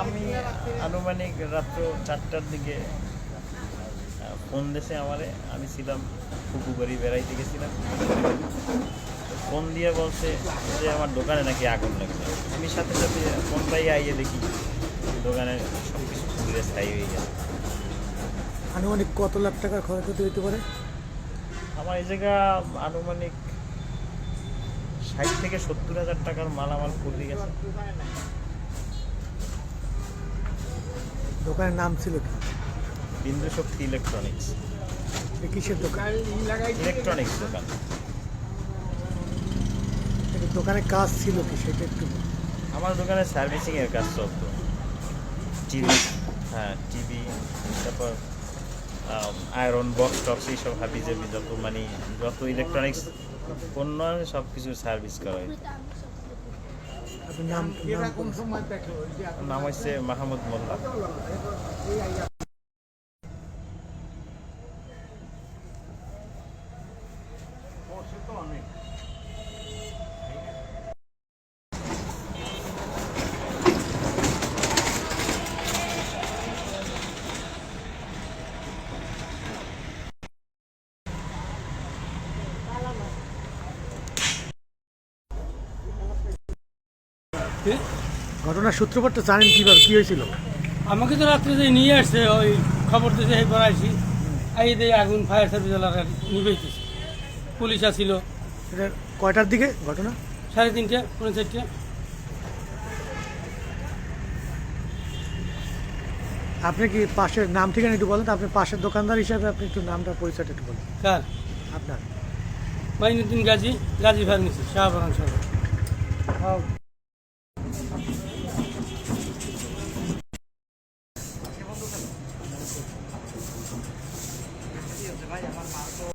আমি আনুমানিক রাত্র চারটার দিকে ফোন দেশে আমারে। আমি ছিলাম ফুপু বাড়ি বেড়াইতে গেছিলাম। ফোন দিয়ে বলছে যে আমার দোকানে নাকি আগুন লাগছে। আমি সাথে সাথে ফোন পাই আইয়ে দেখি দোকানে সব কিছু স্থায়ী হয়ে গেছে। আনুমানিক কত লাখ টাকার ক্ষয়ক্ষতি হতে পারে? আমার এই জায়গা আনুমানিক ষাট থেকে সত্তর হাজার টাকার মালামাল পুড়ে গেছে। দোকানের নাম ছিল কি? বিন্দু শক্তি ইলেকট্রনিক্স কিসের দোকান? ইলেকট্রনিক্স দোকান। দোকানে কাজ ছিল কি সেটা একটু আমার দোকানে সার্ভিসিং এর কাজ চলতো। টিভি হ্যাঁ টিভি তারপর আয়রন বক্স টক্স এইসব হাবি জাবি যত মানে যত ইলেকট্রনিক্স পণ্য আছে সব কিছু সার্ভিস করা হয়। নাম নাম নাম হচ্ছে মাহমুদ মোল্লা। ঘটনার সূত্রপাতটা জানেন কীভাবে? কি হয়েছিল? আমাকে তো রাত্রে যে নিয়ে আসছে ওই খবর দিয়েছে এই আইসি এই দিয়ে আগুন ফায়ার সার্ভিস এলাকা নিবেইতেছে পুলিশ আসিল। এটা কয়টার দিকে ঘটনা? সাড়ে তিনটে পৌনে চারটে। আপনি কি পাশের নাম ঠিকানা একটু বলেন? আপনি পাশের দোকানদার হিসাবে আপনি একটু নামটা পরিচয়টা একটু বলেন। কার? আপনার। মাইনুদ্দিন গাজী গাজী ফার্মেসি শাহবাগান শহর। ঠিক আছে ভাই আমার মাল তো